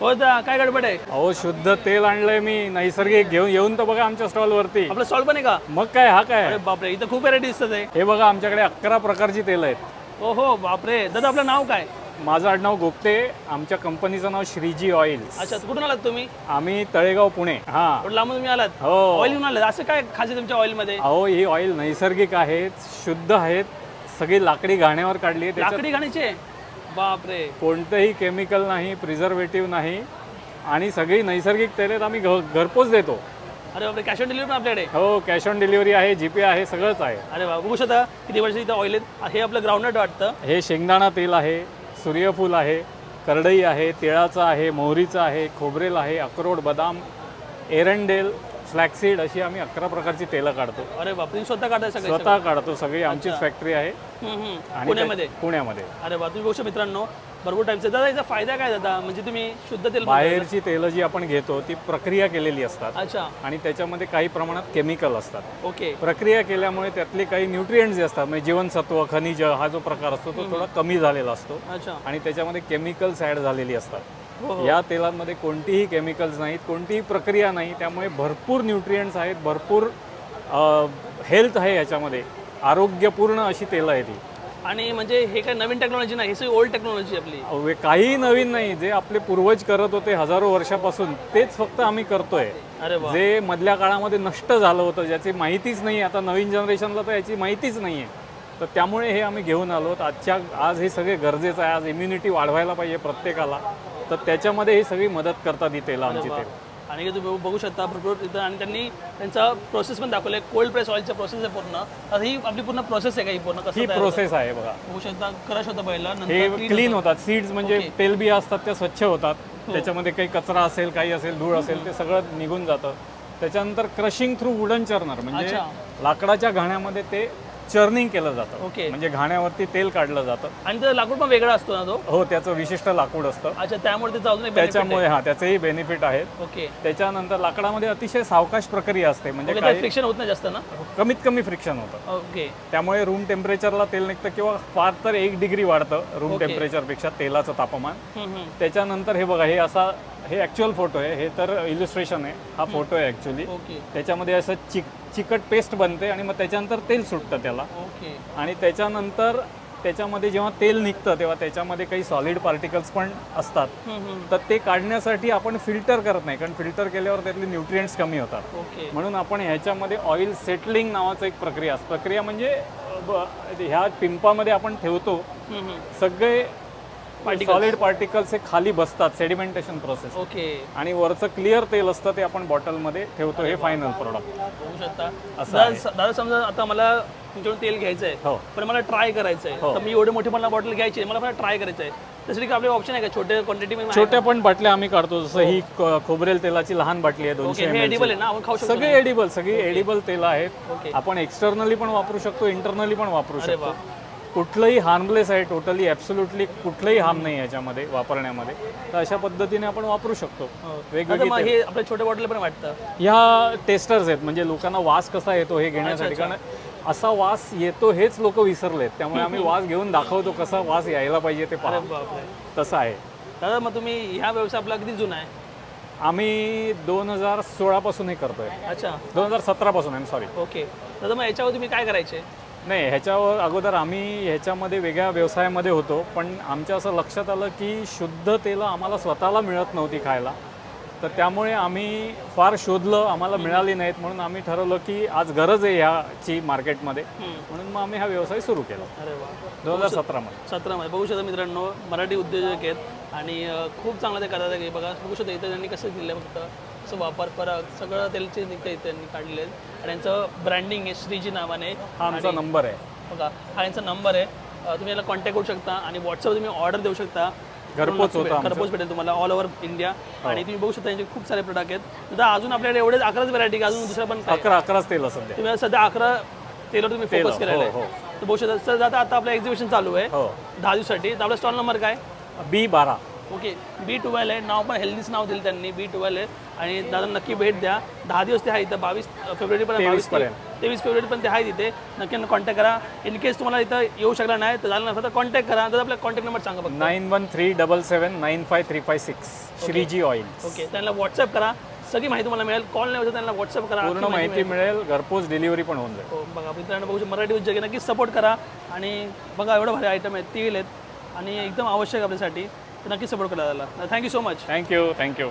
हो दा काय गडबड आहे? अहो शुद्ध तेल आणलंय मी. नैसर्गिक घेऊन येऊन तर बघा आमच्या स्टॉल वरती. आपलं स्टॉल पण आहे का? मग काय हा काय? अरे बापरे इथं खूप व्हरायटी दिसत आहे हे बघा आमच्याकडे अकरा प्रकारची तेल आहेत. हो हो बापरे. दादा आपलं नाव काय? माझं आडनाव गोपते. आमच्या कंपनीचं नाव श्रीजी ऑइल्स. अच्छा कुठून आलात तुम्ही? आम्ही तळेगाव पुणे. हा. कुठं लांबून तुम्ही आलात? हो. ऑइल घेऊन आलात. असं काय खासियत तुमच्या ऑइलमध्ये अहो ही ऑइल नैसर्गिक आहेत शुद्ध आहेत. सगळी लाकडी घाण्यावर काढली आहे. त्याच्यात लाकडी घाणीचे बापरे. कोणतंही केमिकल नाही प्रिझर्वेटिव्ह नाही आणि सगळी नैसर्गिक तेल आहेत आम्ही घ- घरपोच देतो. अरे बापरे कॅश ऑन डिलिव्हरी पण आपल्याकडे? हो कॅश ऑन डिलिव्हरी आहे जीपे आहे सगळंच आहे. अरे वा बघू शकता किती वर्ष इथं ऑइल आहेत. हे आपलं ग्राउंडनट वाटतं. हे शेंगदाणा तेल आहे सूर्यफूल आहे करडई आहे तिळाचं आहे मोहरीचं आहे खोबरेल आहे अक्रोड बदाम एरंडेल फ्लॅक्सीड अशी आम्ही अकरा प्रकारची तेलं काढतो. अरे बाप तुम्ही स्वतः काढताय सगळे स्वतः काढतो सगळी आमचीच फॅक्टरी आहे. हम्म, हम्म. आणि पुण्यामध्ये? त्या- पुण्यामध्ये. अरे वा तुम्ही बघू शकता मित्रांनो भरपूर टाईपचे दादा याचा फायदा काय दादा? म्हणजे तुम्ही शुद्ध तेल बनवता? बाहेरची तेलं जी आपण घेतो ती प्रक्रिया केलेली असतात. अच्छा. आणि त्याच्यामध्ये काही प्रमाणात केमिकल असतात. ओके. प्रक्रिया केल्यामुळे त्यातले काही न्यूट्रिएंट्स जे असतात म्हणजे जीवनसत्व खनिज हा जो प्रकार असतो तो थोडा कमी झालेला असतो. अच्छा. आणि त्याच्यामध्ये केमिकल्स ॲड झालेली असतात. या तेलांमध्ये कोणतीही केमिकल्स नाहीत कोणतीही प्रक्रिया नाही त्यामुळे भरपूर न्यूट्रिएंट्स आहेत भरपूर हेल्थ आहे याच्यामध्ये. आरोग्यपूर्ण अशी तेलं आहेत ही. आणि म्हणजे हे काय नवीन टेक्नॉलॉजी नाही हे सगळी ओल्ड टेक्नॉलॉजी आपली. काहीही नवीन नाही जे आपले पूर्वज करत होते हजारो वर्षापासून तेच फक्त आम्ही करतोय. जे मधल्या काळामध्ये नष्ट झालं होतं ज्याची माहितीच नाही आता नवीन जनरेशनला तर याची माहितीच नाही आहे तर त्यामुळे हे आम्ही घेऊन आलो आजच्या आज हे सगळे गरजेचं आहे आज इम्युनिटी वाढवायला पाहिजे प्रत्येकाला. तर त्याच्यामध्ये ही सगळी मदत करतात ही तेलं आमची तेल आणि हे तुम्ही बघू शकता भरपूर इथं आणि त्यांनी त्यांचा प्रोसेस पण दाखवलाय. कोल्ड प्रेस ऑइलचा प्रोसेस आहे पूर्ण. आता ही आपली पूर्ण प्रोसेस आहे का ही पूर्ण? कसं ही? प्रोसेस आहे बघा. बघू शकता क्रश होतं पहिला हे क्लीन होतात. सीड्स म्हणजे तेलबिया असतात त्या स्वच्छ होतात. त्याच्यामध्ये काही कचरा असेल काही असेल धूळ असेल ते सगळं निघून जातं. त्याच्यानंतर क्रशिंग थ्रू वुडन चर्नर म्हणजे. लाकडाच्या घाण्यामध्ये ते चर्निंग केलं जातं. ओके. म्हणजे घाण्यावरती तेल काढलं जातं. आणि त्याचा लाकूड पण वेगळा असतो ना तो? हो त्याचं विशिष्ट लाकूड असतं. अच्छा त्यामुळे त्याचा अजून एक benefit त्याच्यामुळे हा त्याचेही बेनिफिट आहेत आहे. ओके. त्याच्यानंतर लाकडामध्ये अतिशय सावकाश प्रक्रिया असते. म्हणजे फ्रिक्शन होत नाही जास्त ना? कमीत कमी फ्रिक्शन होतं. ओके. त्यामुळे रूम टेम्परेचरला तेल निघतं किंवा फार तर एक डिग्री वाढतं रूम टेम्परेचरपेक्षा तेलाचं तापमान. हम्म, हम्म. त्याच्यानंतर हे बघा हे असा हे ॲक्च्युअल फोटो आहे. हे तर इलिस्ट्रेशन आहे. हा फोटो आहे ॲक्च्युली ओके. त्याच्यामध्ये असं चिक चिकट पेस्ट बनते आणि मग त्याच्यानंतर तेल सुटतं त्याला. ओके. आणि त्याच्यानंतर त्याच्यामध्ये जेव्हा तेल निघतं तेव्हा त्याच्यामध्ये काही सॉलिड पार्टिकल्स पण असतात. तर ते काढण्यासाठी आपण फिल्टर करत नाही कारण फिल्टर केल्यावर त्यातले न्यूट्रिएंट्स कमी होतात. ओके. म्हणून आपण ह्याच्यामध्ये ऑइल सेटलिंग नावाचं एक प्रक्रिया प्रक्रिया म्हणजे ह्या पिंपामध्ये आपण ठेवतो. हम्म, सॉलिड पार्टिकल्स हे खाली बसतात सेडिमेंटेशन प्रोसेस ओके. आणि वरचं क्लिअर तेल असतं ते आपण बॉटलमध्ये ठेवतो हे फायनल प्रोडक्ट बघू शकता. असं दादा दादा समजा आता मला तुमच्याकडून तेल घ्यायचं आहे हो. पण मला ट्राय करायचं आहे तर मी एवढे मोठे मला बॉटल घ्यायची आहे मला फक्त ट्राय करायचं आहे त्यासाठी आपले ऑप्शन आहे का? छोटे क्वांटिटी मध्ये छोट्या पण बाटल्या आम्ही काढतो जसं ही. क- खोबरेल तेलाची लहान बाटली आहे दोनशे ओके हे एम एडिबल आहे ना? आपण खाऊ शकतो सगळे एडिबल सगळी एडिबल तेल आहेत. ओके. आपण एक्सटर्नली पण वापरू शकतो इंटरनली पण वापरू शकतो. वा. कुठलंही हार्मलेस आहे टोटली ॲब्सोल्युटली कुठलंही हार्म नाही याच्यामध्ये वापरण्यामध्ये. तर अशा पद्धतीने आपण वापरू शकतो. हो. वेगवेगळी हे आपल्या छोट्या बॉटल पण वाटतं. ह्या टेस्टर्स आहेत म्हणजे लोकांना वास कसा येतो हे घेण्यासाठी. कारण असा वास येतो हेच लोक विसरलेत. त्यामुळे आम्ही वास घेऊन दाखवतो कसा वास यायला पाहिजे ते पहा. बापरे. तसं आहे. दादा मग तुम्ही ह्या व्यवसाय आपला किती जुना आहे. आम्ही दोन हजार सोळापासून हे करतोय. अच्छा. दोन हजार सतरापासून आहे सॉरी ओके. दादा मग याच्यावर तुम्ही काय करायचे? नाही ह्याच्यावर अगोदर आम्ही ह्याच्यामध्ये वेगळ्या व्यवसायामध्ये होतो पण आमच्या असं लक्षात आलं की शुद्ध तेलं आम्हाला स्वतःला मिळत नव्हती खायला. तर त्यामुळे आम्ही फार शोधलं आम्हाला मिळाली नाहीत म्हणून आम्ही ठरवलं की आज गरज आहे ह्याची मार्केटमध्ये. म्हणून मग आम्ही हा व्यवसाय सुरू केला. अरे वा. दोन हजार सतरामध्ये सतरामध्ये. बघू शकता मित्रांनो मराठी उद्योजक आहेत आणि खूप चांगलं ते करतात बघा बघू शकता इथं त्यांनी कसं दिलं फक्त. असं वापर फरक सगळं त्यांचे निघतं त्यांनी काढलेले आहेत. आणि यांचं ब्रँडिंग आहे श्रीजी नावाने. हा आमचा नंबर आहे. बघा हा यांचा नंबर आहे. अं, तुम्ही याला कॉन्टॅक्ट करू शकता आणि व्हॉट्सअप तुम्ही ऑर्डर देऊ शकता. घरपोच होतं आमचं. घरपोच भेटेल तुम्हाला ऑल ओव्हर इंडिया आणि तुम्ही बघू शकता यांचे खूप सारे प्रोडक्ट आहेत. आता अजून आपल्याकडे एवढेच अकराच व्हरायटी अजून दुसरं पण काय? अकरा अकराच तेल सध्या तुम्ही सध्या अकरा तेलवर तुम्ही फोकस केलेला हो, आहे. तर बघू शकता सर आता आता आपलं एक्झिबिशन चालू आहे. हो. दहा दिवसासाठी. तर आपला स्टॉल नंबर काय? बी बारा. ओके बी ट्वेल्व आहे. नाव पण हेल्दीच नाव दिलं त्यांनी बी ट्वेल्व आहे. आणि दादा नक्की भेट द्या. दहा दिवस ते आहे इथं बावीस फेब्रुवारीपर्यंत बावीस ते तेवीस फेब्रुवारीपर्यंत ते आहे तिथे. नक्की कॉन्टॅक्ट करा. इन केस तुम्हाला इथं येऊ शकला नाही तर झालं नसतं तर कॉन्टॅक्ट करा. तर आपला कॉन्टॅक्ट नंबर सांगा बघा nine one three double seven nine five three five six Shriji oil okay त्यांना व्हॉट्सअप करा. सगळी माहिती तुम्हाला मिळेल. कॉल नाही होतं त्यांना व्हॉट्सअप करा. पूर्ण माहिती मिळेल. घरपोच डिलिव्हरी पण होऊन जाईल. हो बघा मित्रांनो बघू शकता, मराठी उद्योग नक्की सपोर्ट करा. आणि बघा एवढं भारी आयटम आहेत तेल आहेत. आणि एकदम आवश्यक आपल्यासाठी. तर नक्की सपोर्ट करा त्याला thank you so much thank you thank you